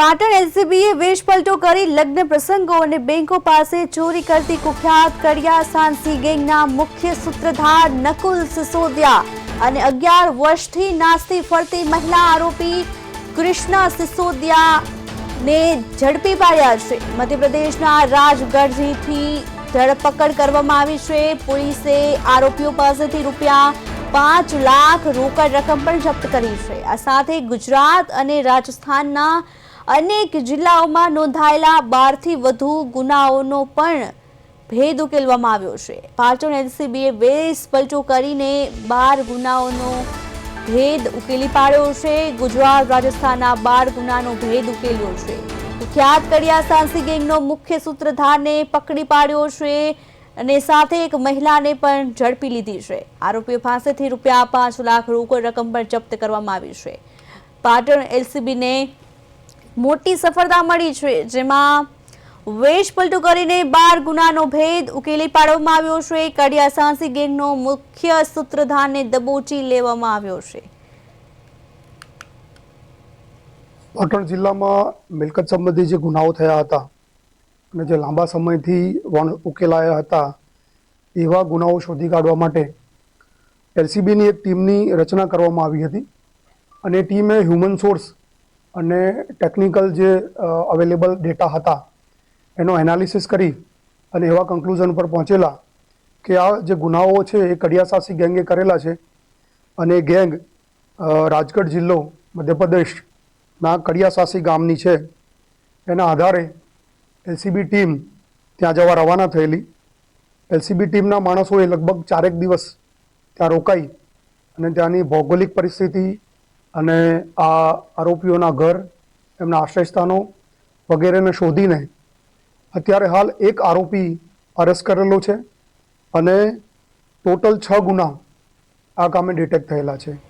પાટણ એલસીબીએ વેશ પલટો કરી લગ્ન પ્રસંગો અને બેંકો પાસે ચોરી કરતી કુખ્યાત કડિયા સાંસી ગેંગના મુખ્ય સૂત્રધાર નકુલ સિસોદિયા અને અગિયાર વર્ષથી નાસ્તી ફરતી મહિલા આરોપી કૃષ્ણ સિસોદિયા ને ઝડપી પાડ્યા છે. મધ્યપ્રદેશના રાજગઢથી ધરપકડ કરવામાં આવી છે. પોલીસે આરોપીઓ પાસેથી રૂપિયા પાંચ લાખ રોકડ રકમ પણ જપ્ત કરી છે. આ સાથે ગુજરાત અને રાજસ્થાનના અનેક જિલ્લાઓમાં નોંધાયેલા બારથી વધુ ગુનાઓનો પણ ભેદ ઉકેલવામાં આવ્યો છે. પાટણ એલસીબીએ વેશ પલટો કરીને બાર ગુનાઓનો ભેદ ઉકેલી પાડ્યો છે. ગુજરાત, રાજસ્થાનના બાર ગુનાનો ભેદ ઉકેલ્યો છે. ખ્યાત કડિયા સાંસી ગેંગનો મુખ્ય સૂત્રધારને પકડી પાડ્યો છે અને સાથે એક મહિલાને પણ ઝડપી લીધી છે. આરોપીઓ પાસેથી રૂપિયા પાંચ લાખ રોકડ રકમ પણ જપ્ત કરવામાં આવી છે. પાટણ એલસીબીને મોટી સફળતા મળી છે, જેમાં વેશ પલટું કરીને બાર ગુનાનો ભેદ ઉકેલી પાડવામાં આવ્યો છે. કડિયા સાંસી ગેંગનો મુખ્ય સૂત્રધારને દબોચી લેવામાં આવ્યો છે. પાટણ જિલ્લામાં મિલકત સંબંધી જે ગુનાઓ થયા હતા અને જે લાંબા સમયથી વણ ઉકેલાયા હતા, એવા ગુનાઓ શોધી કાઢવા માટે એલસીબીની એક ટીમની રચના કરવામાં આવી હતી અને ટીમે હ્યુમન સોર્સ અને ટેકનિકલ જે અવેલેબલ ડેટા હતા, એનો એનાલિસિસ કરી અને એવા કન્ક્લુઝન પર પહોંચેલા કે આ જે ગુનાઓ છે એ કડિયાસાસી ગેંગે કરેલા છે અને એ ગેંગ રાજગઢ જિલ્લો, મધ્યપ્રદેશના કડિયાસાસી ગામની છે. એના આધારે એલસીબી ટીમ ત્યાં જવા રવાના થયેલી. એલસીબી ટીમના માણસોએ લગભગ ચારેક દિવસ ત્યાં રોકાઈ અને ત્યાંની ભૌગોલિક પરિસ્થિતિ અને આ આરોપીઓના ઘર, એમના આશ્રયસ્થાનો વગેરેને શોધીને અત્યારે હાલ એક આરોપી અરેસ્ટ કરેલો છે અને ટોટલ છ ગુના આ કામે ડિટેક્ટ થયેલા છે.